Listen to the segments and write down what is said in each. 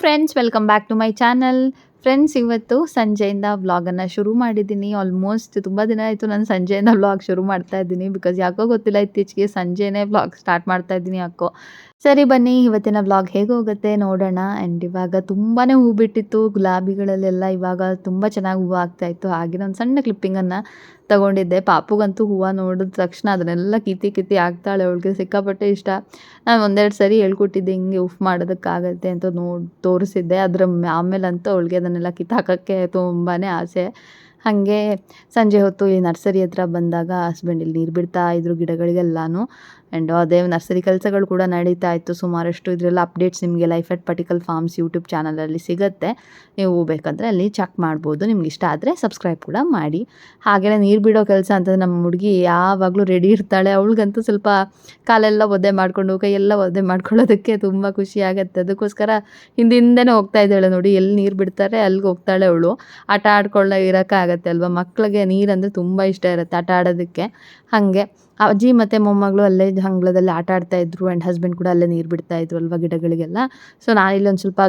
Friends welcome back to my channel friends ಇವತ್ತು ಸಂಜೆಯಿಂದ ವ್ಲಾಗನ್ನು ಶುರು ಮಾಡಿದ್ದೀನಿ. ಆಲ್ಮೋಸ್ಟ್ ತುಂಬ ದಿನ ಆಯಿತು ನಾನು ಸಂಜೆಯಿಂದ ವ್ಲಾಗ್ ಶುರು ಮಾಡ್ತಾ ಇದ್ದೀನಿ. ಬಿಕಾಸ್ ಯಾಕೋ ಗೊತ್ತಿಲ್ಲ, ಇತ್ತೀಚೆಗೆ ಸಂಜೆನೇ ವ್ಲಾಗ್ ಸ್ಟಾರ್ಟ್ ಮಾಡ್ತಾ ಇದ್ದೀನಿ ಯಾಕೋ. ಸರಿ ಬನ್ನಿ, ಇವತ್ತಿನ ವ್ಲಾಗ್ ಹೇಗೆ ಹೋಗುತ್ತೆ ನೋಡೋಣ. ಆ್ಯಂಡ್ ಇವಾಗ ತುಂಬಾ ಹೂ ಬಿಟ್ಟಿತ್ತು, ಗುಲಾಬಿಗಳಲ್ಲೆಲ್ಲ ಇವಾಗ ತುಂಬ ಚೆನ್ನಾಗಿ ಹೂವು ಆಗ್ತಾ ಇತ್ತು. ಹಾಗೆ ಒಂದು ಸಣ್ಣ ಕ್ಲಿಪ್ಪಿಂಗನ್ನು ತಗೊಂಡಿದ್ದೆ. ಪಾಪುಗಂತೂ ಹೂವು ನೋಡಿದ ತಕ್ಷಣ ಅದನ್ನೆಲ್ಲ ಕಿತಿ ಕಿತಿ ಆಗ್ತಾಳೆ, ಅವಳಿಗೆ ಸಿಕ್ಕಾಪಟ್ಟೆ ಇಷ್ಟ. ನಾನು ಒಂದೆರಡು ಸರಿ ಹೇಳ್ಕೊಟ್ಟಿದ್ದೆ, ಹಿಂಗೆ ಉಫ್ ಮಾಡೋದಕ್ಕಾಗತ್ತೆ ಅಂತ ನೋಡಿ ತೋರಿಸಿದ್ದೆ. ಅದರ ಆಮೇಲಂತೂ ಅವಳಿಗೆ ಅದನ್ನೆಲ್ಲ ಕಿತ್ತಾಕೋಕ್ಕೆ ತುಂಬಾ ಆಸೆ. ಹಾಗೆ ಸಂಜೆ ಹೊತ್ತು ಈ ನರ್ಸರಿ ಹತ್ರ ಬಂದಾಗ ಹಸ್ಬೆಂಡ್ ಇಲ್ಲಿ ನೀರು ಬಿಡ್ತಾ ಇದ್ರು ಗಿಡಗಳಿಗೆಲ್ಲಾನು. ಆ್ಯಂಡ್ ಅದೇ ನರ್ಸರಿ ಕೆಲಸಗಳು ಕೂಡ ನಡೀತಾ ಇತ್ತು. ಸುಮಾರಷ್ಟು ಇದರೆಲ್ಲ ಅಪ್ಡೇಟ್ಸ್ ನಿಮಗೆ life at particle farms YouTube ಚಾನಲಲ್ಲಿ ಸಿಗುತ್ತೆ. ನೀವು ಬೇಕಂದರೆ ಅಲ್ಲಿ ಚೆಕ್ ಮಾಡ್ಬೋದು. ನಿಮ್ಗೆ ಇಷ್ಟ ಆದರೆ ಸಬ್ಸ್ಕ್ರೈಬ್ ಕೂಡ ಮಾಡಿ. ಹಾಗೆಯೇ ನೀರು ಬಿಡೋ ಕೆಲಸ ಅಂತಂದರೆ ನಮ್ಮ ಹುಡುಗಿ ಯಾವಾಗಲೂ ರೆಡಿ ಇರ್ತಾಳೆ. ಅವಳಿಗಂತೂ ಸ್ವಲ್ಪ ಕಾಲೆಲ್ಲ ಒದ್ದೆ ಮಾಡಿಕೊಂಡು, ಕೈಯೆಲ್ಲ ಒದ್ದೆ ಮಾಡ್ಕೊಳ್ಳೋದಕ್ಕೆ ತುಂಬ ಖುಷಿ ಆಗುತ್ತೆ. ಅದಕ್ಕೋಸ್ಕರ ಹಿಂದಿಂದನೇ ಹೋಗ್ತಾ ಇದ್ದಾಳೆ ನೋಡಿ. ಎಲ್ಲಿ ನೀರು ಬಿಡ್ತಾರೆ, ಅಲ್ಲಿಗೆ ಹೋಗ್ತಾಳೆ ಅವಳು. ಆಟ ಆಡ್ಕೊಳ್ಳೋ ಇರೋಕ್ಕಾಗತ್ತೆ ಅಲ್ವಾ? ಮಕ್ಕಳಿಗೆ ನೀರಂದರೆ ತುಂಬ ಇಷ್ಟ ಇರುತ್ತೆ ಆಟ ಆಡೋದಕ್ಕೆ. ಹಾಗೆ. ಅಜ್ಜಿ ಮತ್ತು ಮೊಮ್ಮಗಳು ಅಲ್ಲೇ ಅಂಗಳದಲ್ಲಿ ಆಟ ಆಡ್ತಾ ಇದ್ರು ಆ್ಯಂಡ್ ಹಸ್ಬೆಂಡ್ ಕೂಡ ಅಲ್ಲೇ ನೀರು ಬಿಡ್ತಾ ಇದ್ರು ಅಲ್ವಾ ಗಿಡಗಳಿಗೆಲ್ಲ. ಸೊ ನಾನು ಇಲ್ಲೊಂದು ಸ್ವಲ್ಪ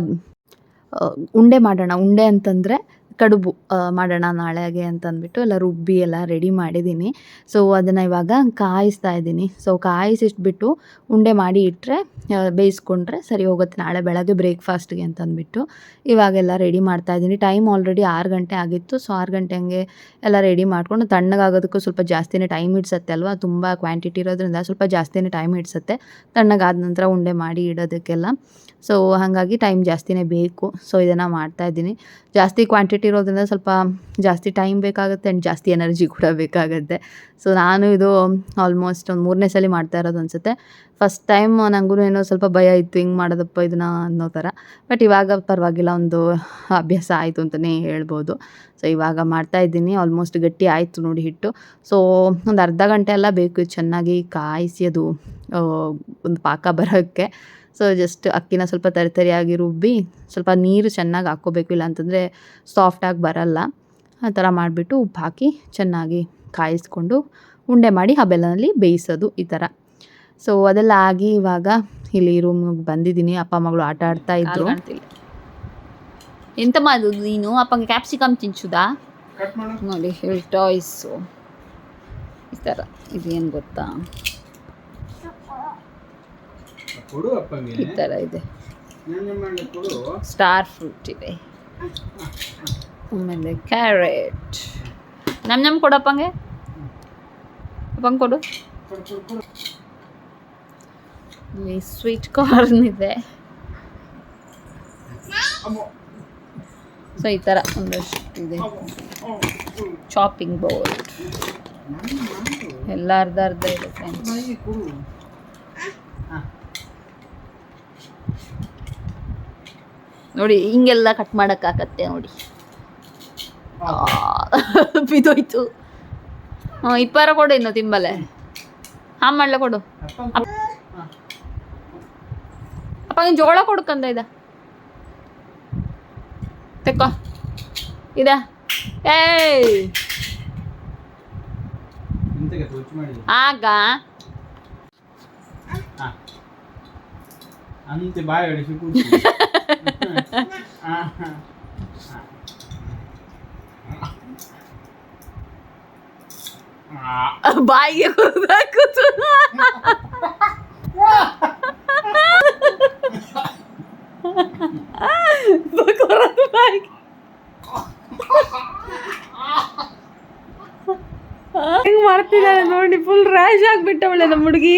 ಉಂಡೆ ಮಾಡೋಣ. ಉಂಡೆ ಅಂತಂದರೆ ಕಡುಬು ಮಾಡೋಣ ನಾಳೆಗೆ ಅಂತ ಅಂದ್ಬಿಟ್ಟು ಎಲ್ಲ ರುಬ್ಬಿ ಎಲ್ಲ ರೆಡಿ ಮಾಡಿದ್ದೀನಿ. ಸೊ ಅದನ್ನು ಇವಾಗ ಕಾಯಿಸ್ತಾ ಇದ್ದೀನಿ. ಸೊ ಕಾಯಿಸಿಟ್ಬಿಟ್ಟು ಉಂಡೆ ಮಾಡಿ ಇಟ್ಟರೆ ಬೇಯಿಸ್ಕೊಂಡ್ರೆ ಸರಿ ಹೋಗುತ್ತೆ. ನಾಳೆ ಬೆಳಗ್ಗೆ ಬ್ರೇಕ್ಫಾಸ್ಟ್ಗೆ ಅಂತ ಅಂದ್ಬಿಟ್ಟು ಇವಾಗೆಲ್ಲ ರೆಡಿ ಮಾಡ್ತಾ ಇದ್ದೀನಿ. ಟೈಮ್ ಆಲ್ರೆಡಿ ಆರು ಗಂಟೆ ಆಗಿತ್ತು. ಸೊ ಆರು ಗಂಟೆ ಹಂಗೆ ಎಲ್ಲ ರೆಡಿ ಮಾಡಿಕೊಂಡು ತಣ್ಣಗಾಗೋದಕ್ಕೂ ಸ್ವಲ್ಪ ಜಾಸ್ತಿನೇ ಟೈಮ್ ಹಿಡ್ಸತ್ತೆ ಅಲ್ವಾ? ತುಂಬ ಕ್ವಾಂಟಿಟಿ ಇರೋದ್ರಿಂದ ಸ್ವಲ್ಪ ಜಾಸ್ತಿನೇ ಟೈಮ್ ಹಿಡ್ಸತ್ತೆ ತಣ್ಣಗಾದ ನಂತರ ಉಂಡೆ ಮಾಡಿ ಇಡೋದಕ್ಕೆಲ್ಲ. ಸೊ ಹಾಗಾಗಿ ಟೈಮ್ ಜಾಸ್ತಿನೇ ಬೇಕು. ಸೊ ಇದನ್ನು ಮಾಡ್ತಾ ಇದ್ದೀನಿ. ಜಾಸ್ತಿ ಕ್ವಾಂಟಿಟಿ ಇರೋದ್ರಿಂದ ಸ್ವಲ್ಪ ಜಾಸ್ತಿ ಟೈಮ್ ಬೇಕಾಗುತ್ತೆ ಆ್ಯಂಡ್ ಜಾಸ್ತಿ ಎನರ್ಜಿ ಕೂಡ ಬೇಕಾಗುತ್ತೆ. ಸೊ ನಾನು ಇದು ಆಲ್ಮೋಸ್ಟ್ ಒಂದು ಮೂರನೇ ಸಲ ಮಾಡ್ತಾ ಇರೋದು ಅನಿಸುತ್ತೆ. ಫಸ್ಟ್ ಟೈಮ್ ನನಗೂ ಏನೋ ಸ್ವಲ್ಪ ಭಯ ಇತ್ತು, ಹಿಂಗೆ ಮಾಡೋದಪ್ಪ ಇದನ್ನ ಅನ್ನೋ ಥರ. ಬಟ್ ಇವಾಗ ಪರವಾಗಿಲ್ಲ, ಒಂದು ಅಭ್ಯಾಸ ಆಯಿತು ಅಂತಲೇ ಹೇಳ್ಬೋದು. ಸೊ ಇವಾಗ ಮಾಡ್ತಾ ಇದ್ದೀನಿ. ಆಲ್ಮೋಸ್ಟ್ ಗಟ್ಟಿ ಆಯಿತು ನೋಡಿ ಹಿಟ್ಟು. ಸೊ ಒಂದು ಅರ್ಧ ಗಂಟೆ ಎಲ್ಲ ಬೇಕು. ಚೆನ್ನಾಗಿ ಕಾಯಿಸಿ ಅದು ಒಂದು ಪಾಕ ಬರೋಕ್ಕೆ. ಸೊ ಜಸ್ಟ್ ಅಕ್ಕಿನ ಸ್ವಲ್ಪ ತರಿತರಿಯಾಗಿ ರುಬ್ಬಿ ಸ್ವಲ್ಪ ನೀರು ಚೆನ್ನಾಗಿ ಹಾಕ್ಕೋಬೇಕು ಇಲ್ಲ ಅಂತಂದರೆ ಸಾಫ್ಟಾಗಿ ಬರಲ್ಲ. ಆ ಥರ ಮಾಡಿಬಿಟ್ಟು ಉಪ್ಪು ಹಾಕಿ ಚೆನ್ನಾಗಿ ಕಾಯಿಸ್ಕೊಂಡು ಉಂಡೆ ಮಾಡಿ ಆ ಬೆಲ್ಲದಲ್ಲಿ ಬೇಯಿಸೋದು ಈ ಥರ. ಸೊ ಅದೆಲ್ಲ ಆಗಿ ಇವಾಗ ಇಲ್ಲಿ ರೂಮ್ಗೆ ಬಂದಿದ್ದೀನಿ. ಅಪ್ಪ ಮಗಳು ಆಟ ಆಡ್ತಾ ಇದ್ರು. ಎಂತ ಮಾಡೋದು ನೀನು? ಅಪ್ಪಂಗೆ ಕ್ಯಾಪ್ಸಿಕಮ್ ತಿನ್ಸುದಾ? ಕಟ್ ಮಾಡು ನೋಡಿ ಹೇಳಿ ಟಾಯ್ಸು ಈ ಥರ. ಇದೇನು ಗೊತ್ತಾ? ಈ ಥರ ಇದೆ. ನನ್ನ ಮಾಡಿ ಕೊಡು. ಸ್ಟಾರ್ ಫ್ರೂಟ್ ಇದೆ. ಆಮೇಲೆ ಕ್ಯಾರೆಟ್ ನಮ್ ನಮ್ ಕೊಡಪ್ಪಂಗೆ ಅಪ್ಪಂಗೆ. ಕೊಡು. ಕೊಡು ಕೊಡು ಕೊಡು. ಇಲ್ಲಿ ಸ್ವೀಟ್ ಕಾರ್ನ್ ಇದೆ. ಅಮ್ಮ. ಸೊ ಈ ಥರ ಒಂದಷ್ಟು ಇದೆ. ಚಾಪಿಂಗ್ ಬೋರ್ಡ್ ಎಲ್ಲ ಅರ್ಧ ಅರ್ಧ ಇದೆ ಫ್ರೆಂಡ್ಸ್ ಮೈಗೆ ಕೊಡು ನೋಡಿ ಹಿಂಗೆಲ್ಲ ಕಟ್ ಮಾಡೋಕ್ಕಾಗತ್ತೆ ನೋಡಿ. ಬಿದ್ದೋಯ್ತು. ಹಾಂ ಇಪ್ಪಾರ ಕೊಡು ಇನ್ನು ತಿಂಬಲೆ. ಹಾಂ ಮಾಡಲೆ ಕೊಡು. ಅಪ್ಪ ನೀನು ಜೋಳ ಕೊಡ್ಕಂದ ಇದ. ತೆಕ್ಕೋ. ಇದ. ಏಯ್. ಆಗ ಅಂತೆ ಬಾಯಿ ಹೊಡಿಸಿ ಕೂತು ಹಾ ಹಾ ಹಾ ಬಾಯಿಗೆ ಕೂತು ಬಾಯಿಗೆ ಹೆಂಗ್ ಮಾಡ್ತಿದ್ದಾಳೆ ನೋಡಿ ಫುಲ್ ರ್ಯಾಶ್ ಆಗ್ಬಿಟ್ಟವಳೆ ನಮ್ಮ ಹುಡುಗಿ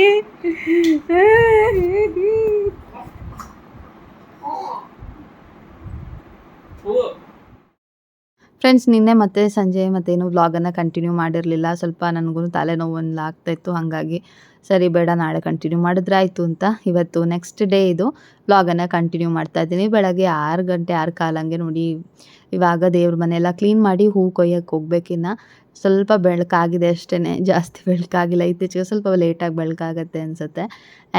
ಫ್ರೆಂಡ್ಸ್ ನಿನ್ನೆ ಮತ್ತೆ ಸಂಜೆ ಮತ್ತೇನು ವ್ಲಾಗನ್ನು ಕಂಟಿನ್ಯೂ ಮಾಡಿರಲಿಲ್ಲ. ಸ್ವಲ್ಪ ನನಗೂ ತಲೆನೋವೊಂದು ಆಗ್ತಾಯಿತ್ತು ಹಾಗಾಗಿ ಸರಿ, ಬೇಡ, ನಾಳೆ ಕಂಟಿನ್ಯೂ ಮಾಡಿದ್ರೆ ಆಯಿತು ಅಂತ. ಇವತ್ತು ನೆಕ್ಸ್ಟ್ ಡೇ ಇದು ವ್ಲಾಗನ್ನು ಕಂಟಿನ್ಯೂ ಮಾಡ್ತಾ ಇದ್ದೀನಿ. ಬೆಳಗ್ಗೆ ಆರು ಗಂಟೆ, ಆರು ಕಾಲಂಗೆ ನೋಡಿ. ಇವಾಗ ದೇವ್ರ ಮನೆಯೆಲ್ಲ ಕ್ಲೀನ್ ಮಾಡಿ ಹೂ ಕೊಯ್ಯಕ್ಕೆ ಹೋಗ್ಬೇಕಿನ್ನ ಸ್ವಲ್ಪ ಬೆಳಕಾಗಿದೆ ಅಷ್ಟೇ ಜಾಸ್ತಿ ಬೆಳಕಾಗಿಲ್ಲ. ಇತ್ತೀಚೆಗೆ ಸ್ವಲ್ಪ ಲೇಟಾಗಿ ಬೆಳಕಾಗತ್ತೆ ಅನಿಸುತ್ತೆ.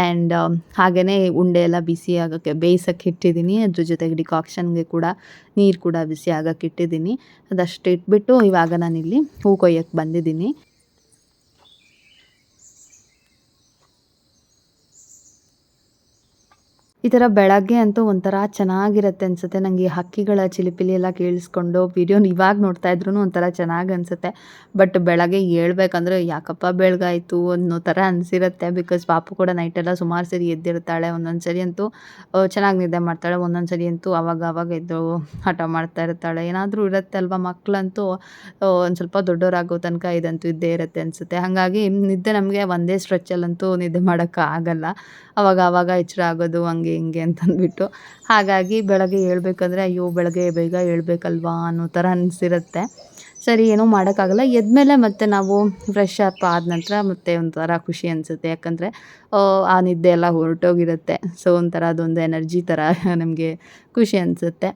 ಆ್ಯಂಡ್ ಹಾಗೆಯೇ ಉಂಡೆ ಎಲ್ಲ ಬಿಸಿ ಆಗೋಕ್ಕೆ ಬೇಯಿಸೋಕ್ಕೆ ಇಟ್ಟಿದ್ದೀನಿ. ಅದ್ರ ಜೊತೆಗೆ ಡಿಕಾಕ್ಷನ್ಗೆ ಕೂಡ ನೀರು ಕೂಡ ಬಿಸಿ ಆಗೋಕ್ಕೆ ಇಟ್ಟಿದ್ದೀನಿ. ಅದಷ್ಟು ಇಟ್ಬಿಟ್ಟು ಇವಾಗ ನಾನಿಲ್ಲಿ ಹೂ ಕೊಯ್ಯಕ್ಕೆ ಬಂದಿದ್ದೀನಿ. ಈ ಥರ ಬೆಳಗ್ಗೆ ಅಂತೂ ಒಂಥರ ಚೆನ್ನಾಗಿರುತ್ತೆ ಅನಿಸುತ್ತೆ. ನನಗೆ ಈ ಹಕ್ಕಿಗಳ ಚಿಲಿಪಿಲಿ ಎಲ್ಲ ಕೇಳಿಸ್ಕೊಂಡು ವಿಡಿಯೋನ ಇವಾಗ ನೋಡ್ತಾ ಇದ್ರೂ ಒಂಥರ ಚೆನ್ನಾಗಿ ಅನಿಸುತ್ತೆ. ಬಟ್ ಬೆಳಗ್ಗೆ ಹೇಳ್ಬೇಕಂದ್ರೆ ಯಾಕಪ್ಪ ಬೆಳಗಾಯಿತು ಅನ್ನೋ ಥರ ಅನಿಸಿರುತ್ತೆ. ಬಿಕಾಸ್ ಪಾಪು ಕೂಡ ನೈಟೆಲ್ಲ ಸುಮಾರು ಸರಿ ಎದ್ದಿರ್ತಾಳೆ. ಒಂದೊಂದು ಸರಿ ಅಂತೂ ಚೆನ್ನಾಗಿ ನಿದ್ದೆ ಮಾಡ್ತಾಳೆ. ಒಂದೊಂದು ಸರಿ ಅಂತೂ ಅವಾಗ ಅವಾಗ ಎದ್ದು ಹಠ ಮಾಡ್ತಾ ಇರ್ತಾಳೆ. ಏನಾದರೂ ಇರುತ್ತೆ ಅಲ್ವಾ ಮಕ್ಕಳಂತೂ ಒಂದು ಸ್ವಲ್ಪ ದೊಡ್ಡವರಾಗೋ ತನಕ ಇದಂತೂ ಇದ್ದೇ ಇರುತ್ತೆ ಅನಿಸುತ್ತೆ. ಹಾಗಾಗಿ ನಿದ್ದೆ ನಮಗೆ ಒಂದೇ ಸ್ಟ್ರೆಚ್ಚಲ್ಲಂತೂ ನಿದ್ದೆ ಮಾಡೋಕ್ಕೆ ಆಗಲ್ಲ. ಅವಾಗ ಅವಾಗ ಎಚ್ಚರ ಆಗೋದು, ಹಂಗೆ ಹಿಂಗೆ ಅಂತಂದ್ಬಿಟ್ಟು. ಹಾಗಾಗಿ ಬೆಳಗ್ಗೆ ಹೇಳ್ಬೇಕಂದ್ರೆ, ಅಯ್ಯೋ, ಬೆಳಗ್ಗೆ ಬೇಗ ಹೇಳ್ಬೇಕಲ್ವಾ? ಅನ್ನೋ ಥರ ಅನಿಸಿರುತ್ತೆ. ಸರಿ, ಏನೂ ಮಾಡೋಕ್ಕಾಗಲ್ಲ. ಎದ್ಮೇಲೆ ಮತ್ತೆ ನಾವು ಫ್ರೆಶ್ ಅಪ್ ಆದ ನಂತರ ಮತ್ತೆ ಒಂಥರ ಖುಷಿ ಅನಿಸುತ್ತೆ. ಯಾಕಂದರೆ, ಆ ನಿದ್ದೆ ಎಲ್ಲ ಹೊರಟೋಗಿರುತ್ತೆ. ಸೊ ಒಂಥರ ಅದೊಂದು ಎನರ್ಜಿ ಥರ ನಮಗೆ ಖುಷಿ ಅನಿಸುತ್ತೆ.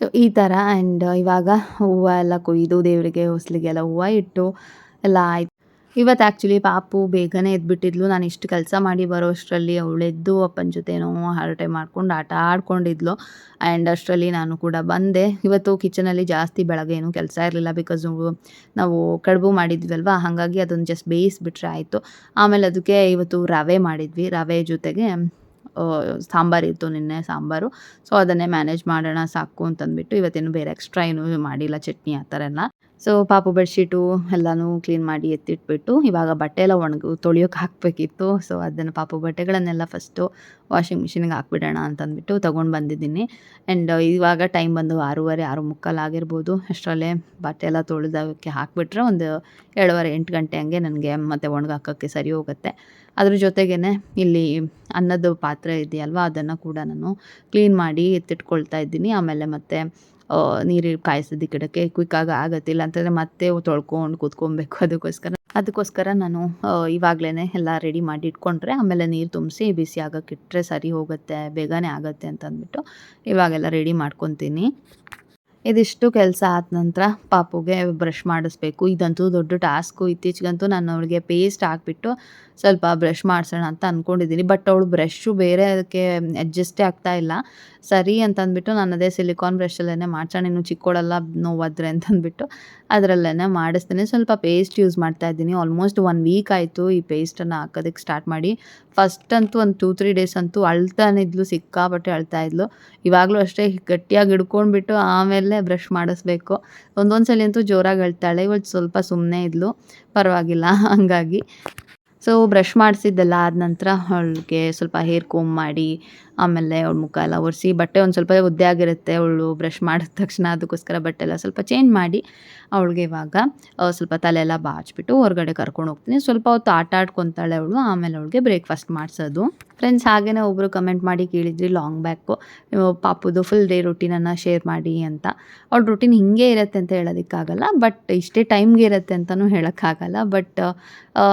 ಸೊ ಈ ಥರ ಆ್ಯಂಡ್ ಇವಾಗ ಹೂವು ಎಲ್ಲ ಕೊಯ್ದು ದೇವರಿಗೆ, ಹೊಸ್ಲಿಗೆಲ್ಲ ಹೂವು ಇಟ್ಟು ಎಲ್ಲ ಆಯ್ತು. ಇವತ್ತು ಆ್ಯಕ್ಚುಲಿ ಪಾಪು ಬೇಗನೆ ಎದ್ಬಿಟ್ಟಿದ್ಲು. ನಾನು ಇಷ್ಟು ಕೆಲಸ ಮಾಡಿ ಬರೋ ಅಷ್ಟರಲ್ಲಿ ಅವಳೆದ್ದು ಅಪ್ಪನ ಜೊತೆನೋ ಹರಟೆ ಮಾಡ್ಕೊಂಡು ಆಟ ಆಡ್ಕೊಂಡಿದ್ಲು. ಆ್ಯಂಡ್ ಅಷ್ಟರಲ್ಲಿ ನಾನು ಕೂಡ ಬಂದೆ. ಇವತ್ತು ಕಿಚನಲ್ಲಿ ಜಾಸ್ತಿ ಬೆಳಗ್ಗೆ ಏನೂ ಕೆಲಸ ಇರಲಿಲ್ಲ ಬಿಕಾಸ್ ನಾವು ಕಡುಬು ಮಾಡಿದ್ವಲ್ವ? ಹಾಗಾಗಿ ಅದನ್ನು ಜಸ್ಟ್ ಬೇಯಿಸಿಬಿಟ್ರೆ ಆಯಿತು. ಆಮೇಲೆ ಅದಕ್ಕೆ ಇವತ್ತು ರವೆ ಮಾಡಿದ್ವಿ. ರವೆ ಜೊತೆಗೆ ಸಾಂಬಾರಿತ್ತು ನಿನ್ನೆ ಸಾಂಬಾರು. ಸೊ ಅದನ್ನೇ ಮ್ಯಾನೇಜ್ ಮಾಡೋಣ ಸಾಕು ಅಂತಂದ್ಬಿಟ್ಟು ಇವತ್ತೇನು ಬೇರೆ ಎಕ್ಸ್ಟ್ರಾ ಏನು ಮಾಡಿಲ್ಲ ಚಟ್ನಿ ಆ ಥರ ಎಲ್ಲ. ಸೊ ಪಾಪು ಬೆಡ್ಶೀಟು ಎಲ್ಲನೂ ಕ್ಲೀನ್ ಮಾಡಿ ಎತ್ತಿಟ್ಬಿಟ್ಟು ಇವಾಗ ಬಟ್ಟೆ ಎಲ್ಲ ಒಣಗು, ತೊಳಿಯೋಕೆ ಹಾಕಬೇಕಿತ್ತು. ಸೊ ಅದನ್ನು ಪಾಪು ಬಟ್ಟೆಗಳನ್ನೆಲ್ಲ ಫಸ್ಟು ವಾಷಿಂಗ್ ಮಿಷಿನ್ಗೆ ಹಾಕ್ಬಿಡೋಣ ಅಂತಂದ್ಬಿಟ್ಟು ತೊಗೊಂಡು ಬಂದಿದ್ದೀನಿ. ಆ್ಯಂಡ್ ಇವಾಗ ಟೈಮ್ ಬಂದು ಆರೂವರೆ, ಆರು ಮುಕ್ಕಾಲು ಆಗಿರ್ಬೋದು. ಅಷ್ಟರಲ್ಲೇ ಬಟ್ಟೆ ಎಲ್ಲ ತೊಳೆದಕ್ಕೆ ಹಾಕಿಬಿಟ್ರೆ ಒಂದು ಏಳುವರೆ, ಎಂಟು ಗಂಟೆ ಹಂಗೆ ನನಗೆ ಮತ್ತೆ ಒಣಗಾಕೋಕ್ಕೆ ಸರಿ ಹೋಗುತ್ತೆ. ಅದ್ರ ಜೊತೆಗೇ ಇಲ್ಲಿ ಅನ್ನದ ಪಾತ್ರೆ ಇದೆಯಲ್ವ, ಅದನ್ನು ಕೂಡ ನಾನು ಕ್ಲೀನ್ ಮಾಡಿ ಎತ್ತಿಟ್ಕೊಳ್ತಾ ಇದ್ದೀನಿ. ಆಮೇಲೆ ಮತ್ತೆ ನೀರು ಕಾಯಿಸಿದ ಗಿಡಕ್ಕೆ ಕ್ವಿಕ್ಕಾಗಿ ಆಗತ್ತಿಲ್ಲ ಅಂತಂದರೆ ಮತ್ತೆ ತೊಳ್ಕೊಂಡು ಕೂತ್ಕೊಬೇಕು ಅದಕ್ಕೋಸ್ಕರ. ಅದಕ್ಕೋಸ್ಕರ ನಾನು ಇವಾಗಲೇ ಎಲ್ಲ ರೆಡಿ ಮಾಡಿ ಇಟ್ಕೊಂಡ್ರೆ ಆಮೇಲೆ ನೀರು ತುಂಬಿಸಿ ಬಿಸಿ ಆಗಕ್ಕೆ ಇಟ್ಟರೆ ಸರಿ ಹೋಗುತ್ತೆ, ಬೇಗನೆ ಆಗುತ್ತೆ ಅಂತ ಅಂದ್ಬಿಟ್ಟು ಇವಾಗೆಲ್ಲ ರೆಡಿ ಮಾಡ್ಕೊತೀನಿ. ಇದಿಷ್ಟು ಕೆಲಸ ಆದ ನಂತರ ಪಾಪುಗೆ ಬ್ರಷ್ ಮಾಡಿಸ್ಬೇಕು. ಇದಂತೂ ದೊಡ್ಡ ಟಾಸ್ಕು ಇತ್ತೀಚೆಗಂತೂ ನಾನು ಅವಳಿಗೆ ಪೇಸ್ಟ್ ಹಾಕ್ಬಿಟ್ಟು ಸ್ವಲ್ಪ ಬ್ರಷ್ ಮಾಡಿಸೋಣ ಅಂತ ಅಂದ್ಕೊಂಡಿದ್ದೀನಿ ಬಟ್ ಅವಳು ಬ್ರಷ್ಷು ಬೇರೆ ಅದಕ್ಕೆ ಅಡ್ಜಸ್ಟೇ ಆಗ್ತಾ ಇಲ್ಲ. ಸರಿ ಅಂತ ಅಂದ್ಬಿಟ್ಟು ನಾನು ಅದೇ ಸಿಲಿಕಾನ್ ಬ್ರಷಲ್ಲೇ ಮಾಡ್ಸೋಣ. ಇನ್ನು ಚಿಕ್ಕೋಳಲ್ಲ ನೋವಾದ್ರೆ ಅಂತಂದ್ಬಿಟ್ಟು ಅದರಲ್ಲೇ ಮಾಡಿಸ್ತೀನಿ. ಸ್ವಲ್ಪ ಪೇಸ್ಟ್ ಯೂಸ್ ಮಾಡ್ತಾ ಇದ್ದೀನಿ. ಆಲ್ಮೋಸ್ಟ್ ಒನ್ ವೀಕ್ ಆಯಿತು ಈ ಪೇಸ್ಟನ್ನು ಹಾಕೋದಕ್ಕೆ ಸ್ಟಾರ್ಟ್ ಮಾಡಿ. ಫಸ್ಟ್ ಅಂತೂ ಒಂದು ಟೂ ತ್ರೀ ಡೇಸ್ ಅಂತೂ ಅಳ್ತಾನಿದ್ಲು ಸಿಕ್ಕಾಪಟ್ಟೆ ಅಳ್ತಾ ಇದ್ಲು. ಇವಾಗಲೂ ಅಷ್ಟೇ ಗಟ್ಟಿಯಾಗಿ ಹಿಡ್ಕೊಂಡ್ಬಿಟ್ಟು ಆಮೇಲೆ ಬ್ರಷ್ ಮಾಡಿಸ್ಬೇಕು. ಒಂದೊಂದು ಸಲ ಅಂತೂ ಜೋರಾಗಿ ಹೇಳ್ತಾಳೆ ಇವತ್ತು ಸ್ವಲ್ಪ ಸುಮ್ಮನೆ ಇದ್ಲು. ಪರವಾಗಿಲ್ಲ, ಹಂಗಾಗಿ. ಸೊ ಬ್ರಷ್ ಮಾಡಿಸಿದ್ದೆಲ್ಲ ಆದ ನಂತರ ಅವಳಿಗೆ ಸ್ವಲ್ಪ ಹೇರ್ ಕೋಮ್ ಮಾಡಿ ಆಮೇಲೆ ಅವಳ ಮುಖ ಎಲ್ಲ ಒರೆಸಿ, ಬಟ್ಟೆ ಒಂದು ಸ್ವಲ್ಪ ಒದ್ದೆ ಆಗಿರುತ್ತೆ, ಅವಳು ಬ್ರಷ್ ಮಾಡಿದ ತಕ್ಷಣ ಅದಕ್ಕೋಸ್ಕರ ಬಟ್ಟೆ ಎಲ್ಲ ಸ್ವಲ್ಪ ಚೇಂಜ್ ಮಾಡಿ, ಅವಳಿಗೆ ಇವಾಗ ಸ್ವಲ್ಪ ತಲೆ ಎಲ್ಲ ಬಾಚ್ಬಿಟ್ಟು ಹೊರಗಡೆ ಕರ್ಕೊಂಡು ಹೋಗ್ತೀನಿ. ಸ್ವಲ್ಪ ಹೊತ್ತು ಆಟ ಆಡ್ಕೊತಾಳೆ ಅವಳು, ಆಮೇಲೆ ಅವಳಿಗೆ ಬ್ರೇಕ್ಫಾಸ್ಟ್ ಮಾಡಿಸೋದು. ಫ್ರೆಂಡ್ಸ್ ಹಾಗೇ ಒಬ್ಬರು ಕಮೆಂಟ್ ಮಾಡಿ ಕೇಳಿದ್ರಿ ಲಾಂಗ್ ಬ್ಯಾಕು ಪಾಪುದು ಫುಲ್ ಡೇ ರುಟೀನನ್ನು ಶೇರ್ ಮಾಡಿ ಅಂತ. ಅವ್ಳ ರುಟೀನ್ ಹಿಂಗೆ ಇರುತ್ತೆ ಅಂತ ಹೇಳೋದಕ್ಕಾಗಲ್ಲ ಬಟ್ ಇಷ್ಟೇ ಟೈಮ್ಗೆ ಇರುತ್ತೆ ಅಂತಲೂ ಹೇಳೋಕ್ಕಾಗಲ್ಲ. ಬಟ್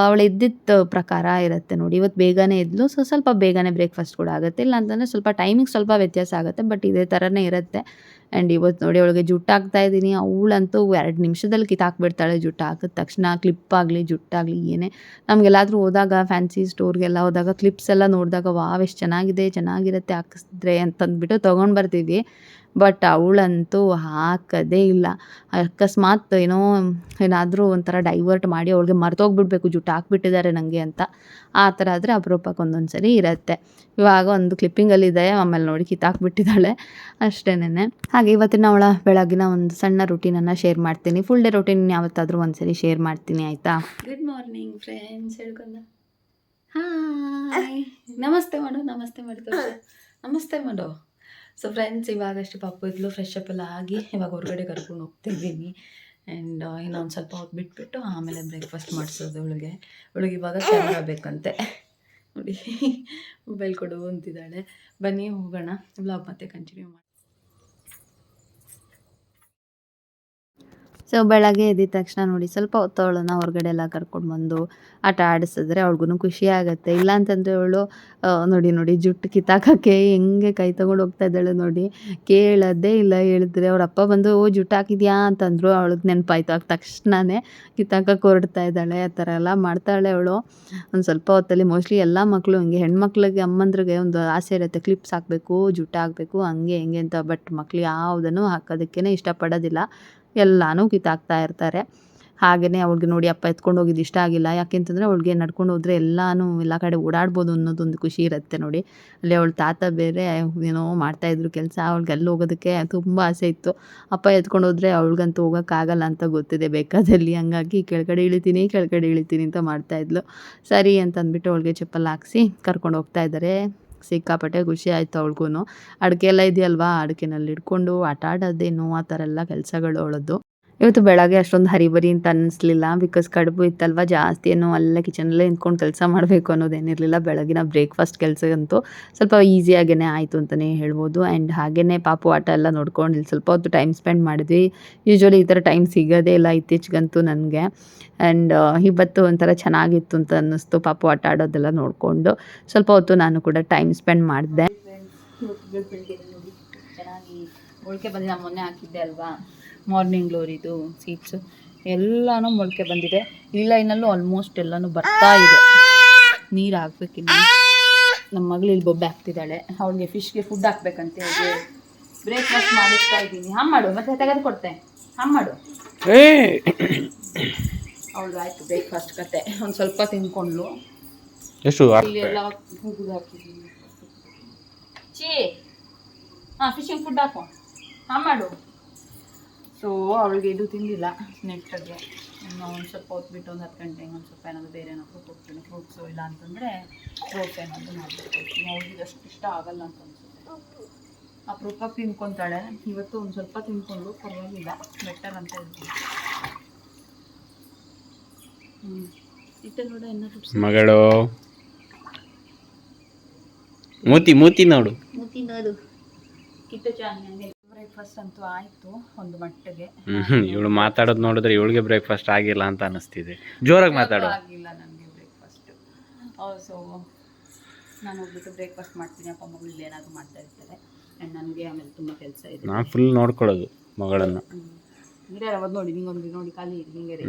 ಅವಳು ಇದ್ದಿದ್ದ ಪ್ರಕಾರ ಇರುತ್ತೆ ನೋಡಿ. ಇವತ್ತು ಬೇಗನೆ ಎದ್ಲು ಸೊ ಸ್ವಲ್ಪ ಬೇಗನೆ ಬ್ರೇಕ್ಫಾಸ್ಟ್ ಕೂಡ ಆಗುತ್ತೆ. ಇಲ್ಲ ಅಂತಂದರೆ ಸ್ವಲ್ಪ ಟೈಮಿಂಗ್ ಸ್ವಲ್ಪ ವ್ಯತ್ಯಾಸ ಆಗುತ್ತೆ ಬಟ್ ಇದೇ ಥರನೇ ಇರುತ್ತೆ. ಆ್ಯಂಡ್ ಇವತ್ತು ನೋಡಿ ಅವಳಿಗೆ ಜುಟ್ಟು ಹಾಕ್ತಾ ಇದ್ದೀನಿ. ಅವಳಂತೂ ಎರಡು ನಿಮಿಷದಲ್ಲಿ ಕಿತ್ತಾಕ್ಬಿಡ್ತಾಳೆ ಜುಟ್ಟು ಹಾಕಿದ ತಕ್ಷಣ ಕ್ಲಿಪ್ ಆಗಲಿ ಜುಟ್ಟಾಗಲಿ ಏನೇ. ನಮಗೆಲ್ಲಾದರೂ ಹೋದಾಗ ಫ್ಯಾನ್ಸಿ ಸ್ಟೋರ್ಗೆಲ್ಲ ಹೋದಾಗ ಕ್ಲಿಪ್ಸ್ ಎಲ್ಲ ನೋಡಿದಾಗ, ವಾವ್, ಎಷ್ಟು ಚೆನ್ನಾಗಿದೆ, ಚೆನ್ನಾಗಿರುತ್ತೆ ಹಾಕಿಸಿದ್ರೆ ಅಂತಂದ್ಬಿಟ್ಟು ತೊಗೊಂಡು ಬರ್ತೀವಿ. ಬಟ್ ಅವಳಂತೂ ಹಾಕೋದೇ ಇಲ್ಲ. ಅಕಸ್ಮಾತ್ ಏನೋ ಏನಾದರೂ ಒಂಥರ ಡೈವರ್ಟ್ ಮಾಡಿ ಅವಳಿಗೆ ಮರ್ತೋಗ್ಬಿಡ್ಬೇಕು, ಜುಟ್ಟು ಹಾಕ್ಬಿಟ್ಟಿದ್ದಾರೆ ನನಗೆ ಅಂತ. ಆ ಥರ ಆದರೆ ಅಪರೂಪಕ್ಕೆ ಒಂದೊಂದು ಸರಿ ಇರುತ್ತೆ. ಇವಾಗ ಒಂದು ಕ್ಲಿಪ್ಪಿಂಗಲ್ಲಿದೆ ಆಮೇಲೆ ನೋಡಿ ಕಿತ್ತಾಕ್ಬಿಟ್ಟಿದ್ದಾಳೆ ಅಷ್ಟೇನೆ ಹಾಗೆ ಇವತ್ತಿನ ಅವಳ ಬೆಳಗಿನ ಒಂದು ಸಣ್ಣ ರುಟೀನನ್ನು ಶೇರ್ ಮಾಡ್ತೀನಿ. ಫುಲ್ ಡೇ ರುಟೀನ್ ಯಾವತ್ತಾದರೂ ಒಂದು ಸರಿ ಶೇರ್ ಮಾಡ್ತೀನಿ, ಆಯಿತಾ? ಗುಡ್ ಮಾರ್ನಿಂಗ್ ಫ್ರೆಂಡ್ಸ್ ಹೇಳ್ಕೊಂಡ. ಹಾಯ್ ನಮಸ್ತೆ ಮಾಡು, ನಮಸ್ತೆ ಮಾಡಿ ನಮಸ್ತೆ ಮಾಡು. ಸೊ ಫ್ರೆಂಡ್ಸ್ ಇವಾಗಷ್ಟೇ ಪಾಪು ಇದ್ಲು ಫ್ರೆಶ್ ಅಪ್ ಎಲ್ಲ ಆಗಿ ಇವಾಗ ಹೊರಗಡೆ ಕರ್ಕೊಂಡು ಹೋಗ್ತಿದ್ದೀನಿ. ಆ್ಯಂಡ್ ಇನ್ನೊಂದು ಸ್ವಲ್ಪ ಹೊತ್ತು ಬಿಟ್ಬಿಟ್ಟು ಆಮೇಲೆ ಬ್ರೇಕ್ಫಾಸ್ಟ್ ಮಾಡಿಸೋದು ಅವಳಿಗೆ. ಅವಳಿಗೆ ಇವಾಗ ಕ್ಯಾಮ್ರಾ ಬೇಕಂತೆ. ನೋಡಿ ಮೊಬೈಲ್ ಕೊಡು ಅಂತಿದ್ದಾಳೆ. ಬನ್ನಿ, ಹೋಗೋಣ. ಬ್ಲಾಗ್ ಮತ್ತೆ ಕಂಟಿನ್ಯೂ ಮಾಡಿ. ಸೊ ಬೆಳಗ್ಗೆ ಎದ್ದಿದ ತಕ್ಷಣ ನೋಡಿ ಸ್ವಲ್ಪ ಹೊತ್ತು ಅವಳನ್ನ ಹೊರಗಡೆ ಎಲ್ಲ ಕರ್ಕೊಂಡು ಬಂದು ಆಟ ಆಡಿಸಿದ್ರೆ ಅವ್ಳಿಗೂ ಖುಷಿ ಆಗುತ್ತೆ. ಇಲ್ಲ ಅಂತಂದರೆ ಅವಳು ನೋಡಿ ನೋಡಿ, ಜುಟ್ಟು ಕಿತ್ತಾಕಕ್ಕೆ ಹೆಂಗೆ ಕೈ ತಗೊಂಡು ಹೋಗ್ತಾ ಇದ್ದಾಳೆ ನೋಡಿ. ಕೇಳೋದೇ ಇಲ್ಲ, ಹೇಳಿದ್ರೆ ಅವ್ರ ಅಪ್ಪ ಬಂದು, ಓ, ಜುಟ್ಟು ಹಾಕಿದ್ಯಾ? ಅಂತಂದರು. ಅವಳಿಗೆ ನೆನಪಾಯ್ತು. ಆಗ ತಕ್ಷಣವೇ ಕಿತ್ತಾಕಕ್ಕೆ ಹೊರಡ್ತಾ ಇದ್ದಾಳೆ. ಆ ಥರ ಎಲ್ಲ ಮಾಡ್ತಾಳೆ ಅವಳು. ಒಂದು ಸ್ವಲ್ಪ ಹೊತ್ತಲ್ಲಿ ಮೋಸ್ಟ್ಲಿ ಎಲ್ಲ ಮಕ್ಕಳು ಹಿಂಗೆ ಹೆಣ್ಮಕ್ಳಿಗೆ, ಅಮ್ಮಂದ್ರಿಗೆ ಒಂದು ಆಸೆ ಇರುತ್ತೆ. ಕ್ಲಿಪ್ಸ್ ಹಾಕಬೇಕು, ಜುಟ್ಟು ಹಾಕಬೇಕು, ಹಂಗೆ, ಹೆಂಗೆ ಅಂತ. ಬಟ್ ಮಕ್ಳು ಯಾವುದನ್ನು ಹಾಕೋದಕ್ಕೇ ಇಷ್ಟಪಡೋದಿಲ್ಲ. ಎಲ್ಲನೂ ಕಿತ್ತಾಕ್ತಾ ಇರ್ತಾರೆ. ಹಾಗೆಯೇ ಅವಳಿಗೆ ನೋಡಿ ಅಪ್ಪ ಎತ್ಕೊಂಡು ಹೋಗಿದ್ದು ಇಷ್ಟ ಆಗಿಲ್ಲ. ಯಾಕೆಂತಂದರೆ ಅವಳಿಗೆ ನಡ್ಕೊಂಡು ಹೋದರೆ ಎಲ್ಲಾನು ಎಲ್ಲ ಕಡೆ ಓಡಾಡ್ಬೋದು ಅನ್ನೋದೊಂದು ಖುಷಿ ಇರುತ್ತೆ ನೋಡಿ. ಅಲ್ಲಿ ಅವಳ ತಾತ ಬೇರೆ ಏನೋ ಮಾಡ್ತಾಯಿದ್ರು ಕೆಲಸ, ಅವಳಿಗೆ ಅಲ್ಲಿ ಹೋಗೋದಕ್ಕೆ ತುಂಬ ಆಸೆ ಇತ್ತು. ಅಪ್ಪ ಎತ್ಕೊಂಡು ಹೋದರೆ ಅವಳಿಗಂತೂ ಹೋಗೋಕ್ಕಾಗಲ್ಲ ಅಂತ ಗೊತ್ತಿದೆ ಬೇಕಾದಲ್ಲಿ. ಹಂಗಾಗಿ ಕೆಳಗಡೆ ಇಳಿತೀನಿ ಕೆಳಗಡೆ ಇಳಿತೀನಿ ಅಂತ ಮಾಡ್ತಾಯಿದ್ಲು ಸರಿ ಅಂತ ಅಂದ್ಬಿಟ್ಟು ಅವಳಿಗೆ ಚಪ್ಪಲ್ ಹಾಕ್ಸಿ ಕರ್ಕೊಂಡು ಹೋಗ್ತಾ ಇದ್ದಾರೆ. ಸಿಕ್ಕಾಪಟ್ಟೆ ಖುಷಿ ಆಯಿತು ಅವಳಿಗೂ ಅಡಿಕೆ ಎಲ್ಲ ಇದೆಯಲ್ವಾ? ಅಡಿಕೆನಲ್ಲಿ ಇಟ್ಕೊಂಡು ಆಟ ಆಡೋದೇನು? ಆ ಥರ ಎಲ್ಲ ಕೆಲಸಗಳು ಅವಳದ್ದು ಇವತ್ತು ಬೆಳಗ್ಗೆ ಅಷ್ಟೊಂದು ಹರಿಬರಿ ಅಂತ ಅನ್ನಿಸ್ಲಿಲ್ಲ ಬಿಕಾಸ್ ಕಡುಬು ಇತ್ತಲ್ವ ಜಾಸ್ತಿ ಏನೋ ಅಲ್ಲೇ ಕಿಚನಲ್ಲೇ ನಿಂತ್ಕೊಂಡು ಕೆಲಸ ಮಾಡಬೇಕು ಅನ್ನೋದೇನಿರಲಿಲ್ಲ. ಬೆಳಗಿನ ಬ್ರೇಕ್ಫಾಸ್ಟ್ ಕೆಲಸಗಂತೂ ಸ್ವಲ್ಪ ಈಸಿಯಾಗೇ ಆಯಿತು ಅಂತಲೇ ಹೇಳ್ಬೋದು. ಆ್ಯಂಡ್ ಹಾಗೆಯೇ ಪಾಪು ಆಟ ಎಲ್ಲ ನೋಡ್ಕೊಂಡು ಇಲ್ಲಿ ಸ್ವಲ್ಪ ಹೊತ್ತು ಟೈಮ್ ಸ್ಪೆಂಡ್ ಮಾಡಿದ್ವಿ. ಯೂಶ್ವಲಿ ಈ ಥರ ಟೈಮ್ ಸಿಗೋದೇ ಇಲ್ಲ ಇತ್ತೀಚೆಗಂತೂ ನನಗೆ. ಆ್ಯಂಡ್ ಇವತ್ತು ಒಂಥರ ಚೆನ್ನಾಗಿತ್ತು ಅಂತ ಅನ್ನಿಸ್ತು ಪಾಪು ಆಟ ಆಡೋದೆಲ್ಲ ನೋಡಿಕೊಂಡು. ಸ್ವಲ್ಪ ಹೊತ್ತು ನಾನು ಕೂಡ ಟೈಮ್ ಸ್ಪೆಂಡ್ ಮಾಡಿದೆ. ಚೆನ್ನಾಗಿ ಮೊನ್ನೆ ಹಾಕಿದ್ದೆ ಅಲ್ವಾ? ಮಾರ್ನಿಂಗ್ ಗ್ಲೋರಿದು ಸೀಡ್ಸ್ ಎಲ್ಲನೂ ಮೊಳಕೆ ಬಂದಿದೆ. ಈ ಲೈನಲ್ಲೂ ಆಲ್ಮೋಸ್ಟ್ ಎಲ್ಲನೂ ಬರ್ತಾ ಇದೆ. ನೀರು ಹಾಕ್ಬೇಕಿನ್ನು. ನಮ್ಮ ಮಗಳು ಇಲ್ಲಿ ಬೊಬ್ಬೆ ಹಾಕ್ತಿದ್ದಾಳೆ. ಅವಳಿಗೆ ಫಿಶ್ಗೆ ಫುಡ್ ಹಾಕ್ಬೇಕಂತ ಹೇಳಿ. ಬ್ರೇಕ್ಫಾಸ್ಟ್ ಮಾಡಿಸ್ತಾ ಇದ್ದೀನಿ. ಹಾಂ ಮಾಡು. ಮತ್ತೆ ತೆಗೆದು ಕೊಡ್ತೆ. ಹಾಂ ಮಾಡು. ಅವಳು ಆಯಿತು ಬ್ರೇಕ್ಫಾಸ್ಟ್ ಕತೆ. ಒಂದು ಸ್ವಲ್ಪ ತಿನ್ಕೊಂಡ್ಲು ಎಷ್ಟು ಇಲ್ಲಿ ಎಲ್ಲ ಹುಗುದು ಹಾಕಿದ್ದೀನಿ. ಚಿ ಹಾಂ ಫಿಶಿಂಗ್ ಫುಡ್ ಹಾಕು. ಹಾಂ ಮಾಡು. ಸೊ ಅವಳಿಗೆ ಇದು ತಿಂದಿಲ್ಲ ನೆಟ್ಟಗೆ. ಇನ್ನು ಒಂದು ಸ್ವಲ್ಪ ಹೊತ್ಬಿಟ್ಟು ಒಂದು ಹತ್ತು ಗಂಟೆ ಒಂದು ಸ್ವಲ್ಪ ಏನಾದರೂ ಬೇರೆ ಏನಾದರೂ ಕೊಡ್ತೀನಿ. ಫ್ರೂಟ್ಸು ಇಲ್ಲ ಅಂತಂದರೆ ಫ್ರೂಟ್ಸ್ ಏನಾದರೂ ಮಾಡಿಬಿಟ್ಟು ಅವಳಿಗೆ ಅಷ್ಟು ಇಷ್ಟ ಆಗಲ್ಲ ಅಂತ ಅನ್ಸುತ್ತೆ. ಅಪರೂಪ ತಿನ್ಕೊತಾಳೆ. ಇವತ್ತು ಒಂದು ಸ್ವಲ್ಪ ತಿನ್ಕೊಂಡು ಪರವಾಗಿಲ್ಲ. ಬೆಟರ್ ಅಂತ ಹೇಳ್ತೀನಿ. ನೋಡ ಮಗಳು. ಮೂತಿ ಮೂತಿ ನೋಡು. ತಿನ್ನೋದು ಕಿತ್ತು ಚಾಂಗ್ ಬ್ರೇಕ್ಫಾಸ್ಟ್ ಅಂತೂ ಆಯಿತು ಒಂದು ಮಟ್ಟಿಗೆ. ಹ್ಮ್ ಇವಳು ಮಾತಾಡೋದು ನೋಡಿದ್ರೆ ಇವಳಿಗೆ ಬ್ರೇಕ್ಫಾಸ್ಟ್ ಆಗಿಲ್ಲ ಅಂತ ಅನಿಸ್ತಿದೆ ಜೋರಾಗಿ ಮಾತಾಡು. ಆಗಿಲ್ಲ ನನಗೆ ಬ್ರೇಕ್ಫಾಸ್ಟ್ ಸೊ ನಾನು ಹೋಗ್ಬಿಟ್ಟು ಬ್ರೇಕ್ಫಾಸ್ಟ್ ಮಾಡ್ತೀನಿ ಅಪ್ಪ ಮಗಳು ಏನಾದರೂ ಮಾಡ್ತಾ ಇರ್ತಾರೆ. ಆ್ಯಂಡ್ ನನಗೆ ಆಮೇಲೆ ತುಂಬ ಕೆಲಸ ಇದೆ. ನಾನು ಫುಲ್ ನೋಡ್ಕೊಳ್ಳೋದು ಮಗಳನ್ನು. ಗಿಡ ಒಂದು ನೋಡಿ ನಿಂಗೊಂದು ನೋಡಿ ಖಾಲಿ ಇರಿ ಹಿಂಗೆ ರೀ.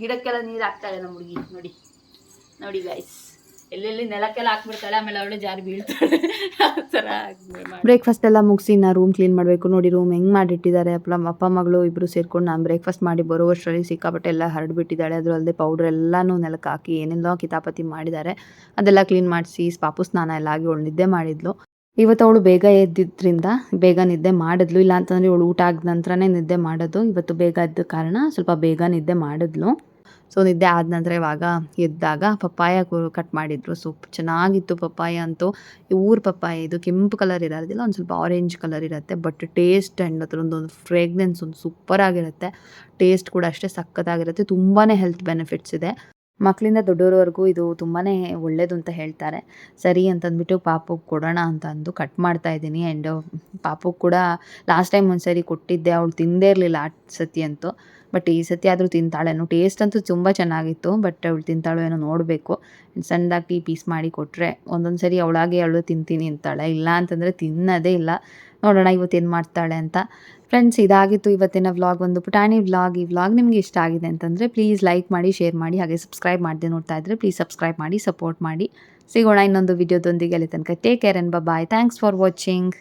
ಗಿಡಕ್ಕೆಲ್ಲ ನೀರು ಹಾಕ್ತಾಳೆ ನಮ್ಮ ಹುಡುಗಿ. ನೋಡಿ ನೋಡಿ ಗೈಸ್ ಎಲ್ಲೆಲ್ಲಿ ನೆಲಕ್ಕೆಲ್ಲ ಹಾಕ್ಬಿಡ್ತಾಳೆ, ಆಮೇಲೆ ಅವಳು ಜಾರಿ ಬೀಳ್ತಾಳೆ. ಬ್ರೇಕ್ಫಾಸ್ಟ್ ಎಲ್ಲ ಮುಗಿಸಿ ನಾ ರೂಮ್ ಕ್ಲೀನ್ ಮಾಡಬೇಕು. ನೋಡಿ ರೂಮ್ ಹೆಂಗೆ ಮಾಡಿಟ್ಟಿದ್ದಾರೆ. ಅಪ್ಪ ಅಪ್ಪ, ಮಗಳು ಇಬ್ಬರು ಸೇರ್ಕೊಂಡು ನಾನು ಬ್ರೇಕ್ಫಾಸ್ಟ್ ಮಾಡಿ ಬರುವಷ್ಟರಲ್ಲಿ ಸಿಕ್ಕಾಪಟ್ಟೆ ಎಲ್ಲ ಹರಡ್ಬಿಟ್ಟಿದ್ದಾಳೆ. ಅದ್ರ ಅಲ್ಲದೆ ಪೌಡ್ರ್ ಎಲ್ಲನೂ ನೆಲಕ್ಕೆ ಹಾಕಿ, ಏನೆಲ್ಲೋ ಕಿತಾಪತಿ ಮಾಡಿದ್ದಾರೆ. ಅದೆಲ್ಲ ಕ್ಲೀನ್ ಮಾಡಿಸಿ, ಪಾಪು ಸ್ನಾನ ಎಲ್ಲ ಆಗಿ ಅವಳು ನಿದ್ದೆ ಮಾಡಿದ್ಲು. ಇವತ್ತು ಅವಳು ಬೇಗ ಎದ್ದಿದ್ರಿಂದ, ಬೇಗ ನಿದ್ದೆ ಮಾಡಿದ್ಲು. ಇಲ್ಲ ಅಂತಂದರೆ ಇವಳು ಊಟ ಆದ ನಂತರನೇ ನಿದ್ದೆ ಮಾಡೋದು. ಇವತ್ತು ಬೇಗ ಎದ್ದ ಕಾರಣ ಸ್ವಲ್ಪ ಬೇಗ ನಿದ್ದೆ ಮಾಡಿದ್ಲು. ಸೊ ನಿದ್ದೆ ಆದ ನಂತರ ಇವಾಗ ಎದ್ದಾಗ ಪಪ್ಪಾಯ ಕಟ್ ಮಾಡಿದ್ರು. ಸೊ ಚೆನ್ನಾಗಿತ್ತು ಪಪ್ಪಾಯ ಅಂತೂ. ಊರು ಪಪ್ಪಾಯ ಇದು ಕೆಂಪು ಕಲರ್ ಇರೋದಿಲ್ಲ, ಒಂದು ಸ್ವಲ್ಪ ಆರೆಂಜ್ ಕಲರ್ ಇರುತ್ತೆ ಬಟ್ ಟೇಸ್ಟ್ ಆ್ಯಂಡ್ ಅದರೊಂದು ಒಂದು ಫ್ರೇಗ್ನೆನ್ಸ್ ಒಂದು ಸೂಪರ್ ಆಗಿರುತ್ತೆ. ಟೇಸ್ಟ್ ಕೂಡ ಅಷ್ಟೇ ಸಖತ್ತಾಗಿರುತ್ತೆ ತುಂಬಾ ಹೆಲ್ತ್ ಬೆನಿಫಿಟ್ಸ್ ಇದೆ. ಮಕ್ಕಳಿಂದ ದೊಡ್ಡೋರವರೆಗೂ ಇದು ತುಂಬಾ ಒಳ್ಳೆಯದು ಅಂತ ಹೇಳ್ತಾರೆ. ಸರಿ ಅಂತಂದ್ಬಿಟ್ಟು ಪಾಪು ಕೊಡೋಣ ಅಂತ ಅಂದು ಕಟ್ ಮಾಡ್ತಾ ಇದ್ದೀನಿ. ಆ್ಯಂಡ್ ಪಾಪು ಕೂಡ ಲಾಸ್ಟ್ ಟೈಮ್ ಒಂದು ಸರಿ ಕೊಟ್ಟಿದ್ದೆ, ಅವಳು ತಿಂದೇ ಇರಲಿಲ್ಲ ಆ ಸತಿ ಅಂತೂ. ಬಟ್ ಈ ಸತಿ ಆದರೂ ತಿಂತಾಳೇನು ಟೇಸ್ಟ್ ಅಂತೂ ತುಂಬ ಚೆನ್ನಾಗಿತ್ತು ಬಟ್ ಅವಳು ತಿಂತಾಳೋ ಏನೋ ನೋಡಬೇಕು. ಸಣ್ಣದಾಗಿ ಪೀಸ್ ಮಾಡಿ ಕೊಟ್ಟರೆ ಒಂದೊಂದು ಸರಿ ಅವಳಾಗೆ ಅವಳು ತಿಂತೀನಿ ಅಂತಾಳೆ. ಇಲ್ಲ ಅಂತಂದರೆ ತಿನ್ನೋದೇ ಇಲ್ಲ. ನೋಡೋಣ ಇವತ್ತು ಏನು ಮಾಡ್ತಾಳೆ ಅಂತ. ಫ್ರೆಂಡ್ಸ್ ಇದಾಗಿತ್ತು ಇವತ್ತಿನ ವ್ಲಾಗ್ ಒಂದು ಪುಟಾಣಿ ವ್ಲಾಗ್ ಈ ವ್ಲಾಗ್ ನಿಮಗೆ ಇಷ್ಟ ಆಗಿದೆ ಅಂತಂದರೆ ಪ್ಲೀಸ್ ಲೈಕ್ ಮಾಡಿ ಶೇರ್ ಮಾಡಿ, ಹಾಗೆ ಸಬ್ಸ್ಕ್ರೈಬ್ ಮಾಡಿದೆ ನೋಡ್ತಾ ಇದ್ದರೆ ಪ್ಲೀಸ್ ಸಬ್ಸ್ಕ್ರೈಬ್ ಮಾಡಿ ಸಪೋರ್ಟ್ ಮಾಡಿ. ಸಿಗೋಣ ಇನ್ನೊಂದು ವಿಡಿಯೋದೊಂದಿಗೆ ಅಲ್ಲಿ ತನಕ. Take care and bye thanks for watching